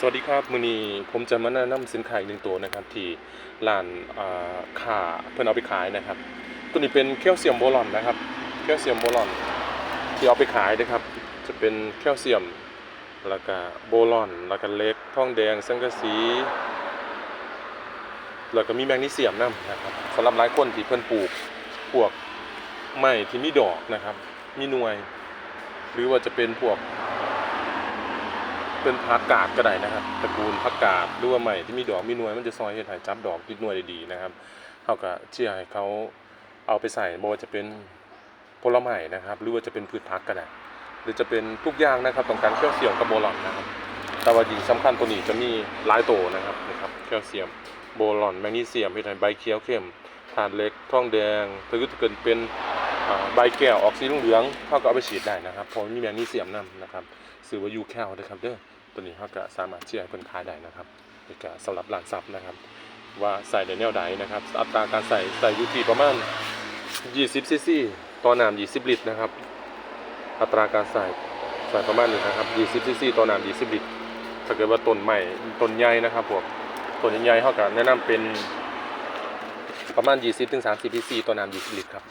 สวัสดีครับมือนี้ผมจะมาแนะนำสินค้าอีกหนึ่งตัวนะครับ ที่ร้านอ่าเพื่อนเอาไปขายนะครับ ตัวนี้เป็นแคลเซียมโบรอนนะครับแคลเซียมโบรอนที่เอาไปขายนะครับ จะเป็นแคลเซียมแล้วก็โบรอนแล้วก็เล็กทองแดงสังกะสีแล้วก็มีแมกนีเซียมนํนะครับสำหรับหลายคนที่เพิ่นปลูกพวกไม้ที่มีดอกนะครับ มีหน่วย หรือว่าจะเป็นพวก เป็นผักกาดก็ได้นะครับตระกูลผักกาดหรือว่าใหม่ที่มีดอกมีหน่วยมันจะซอยเฮ็ดให้จับดอกติดหน่วยได้ดีนะครับเฮาก็เชื่อให้เขาเอาไปใส่บ่าจะเป็นผลไม้นะครับ หรือว่าจะเป็นพืชผักก็ได้หรือจะเป็นทุกอย่างนะครับต้องการแคลเซียมกับโบรอนนะครับ แต่ว่ายิ่งสำคัญตัวนี้จะมีหลายตัวนะครับนะครับแคลเซียมโบรอนแมกนีเซียมเฮ็ดให้ใบเขียวเข้มธาตุเล็กทองแดงถ้าเกิดเป็น ใบแก้วออกสีเหลืองๆเฮาก็เอาไปฉีดได้นะครับเพราะมีแมกนีเซียมนํนะครับซื้อว่ายูแคลนะครับเด้อตัวนี้เขาก็สามารถเชื่อให้เพิ่นขายได้นะครับนี่ก็สำหรับร้านซับนะครับ ว่าใส่ในแนวใดนะครับ อัตราการใส่ใส่ยูทีประมาณ 20ซีซีต่อน้ำ20 ลิตรนะครับ อัตราการใส่ใส่ประมาณนี้นะครับ 20ซีซีต่อน้ำ20 ลิตรถ้าเกิดว่าต้นใหม่ต้นใหญ่นะครับพวกต้นใหญ่เขาก็แนะนำเป็นประมาณ 20-30ซีซีต่อน้ำ20 ลิตรครับ